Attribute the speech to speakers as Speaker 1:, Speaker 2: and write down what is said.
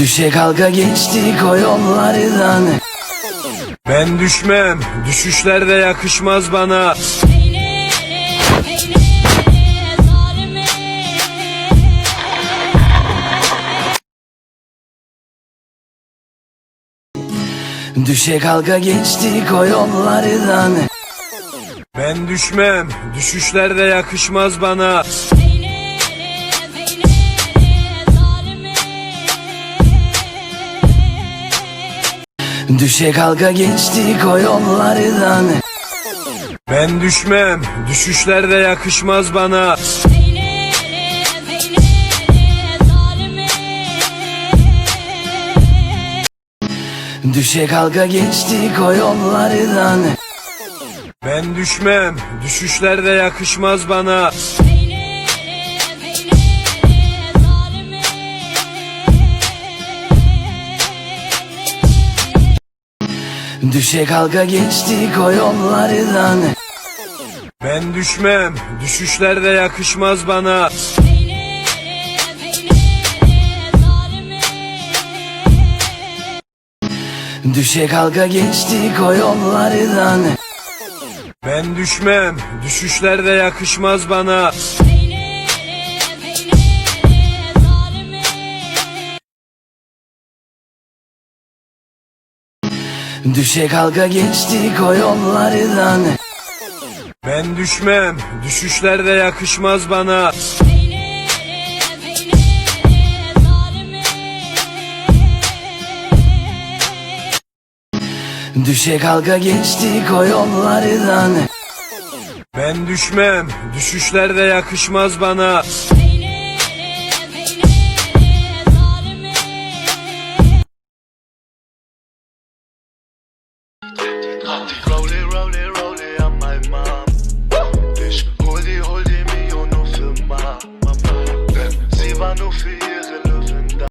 Speaker 1: Düşe kalka geçtik o yollardan
Speaker 2: Ben düşmem, düşüşler de yakışmaz bana.
Speaker 1: Düşe kalka geçtik o yollardan
Speaker 2: Ben düşmem, düşüşler de yakışmaz bana.
Speaker 1: Düşe kalka geçtik o yollardan
Speaker 2: Ben düşmem, düşüşler de yakışmaz bana.
Speaker 1: Düşe kalka geçtik o yollardan
Speaker 2: Ben düşmem, düşüşler de yakışmaz bana.
Speaker 1: Düşe kalka geçtik o yollardan
Speaker 2: Ben düşmem, düşüşler de yakışmaz bana.
Speaker 1: Düşe kalka geçtik o yollardan
Speaker 2: Ben düşmem, düşüşler de yakışmaz bana.
Speaker 1: Düşe kalka geçtik o yollardan
Speaker 2: Ben düşmem, düşüşler de yakışmaz bana.
Speaker 1: Düşe kalka geçtik o yollardan
Speaker 2: Ben düşmem, düşüşler de yakışmaz bana. Rollie, rollie, rollie an mein Mom. Ich hol die, hol die Mio
Speaker 1: nur für Mama. Sie war nur für ihr.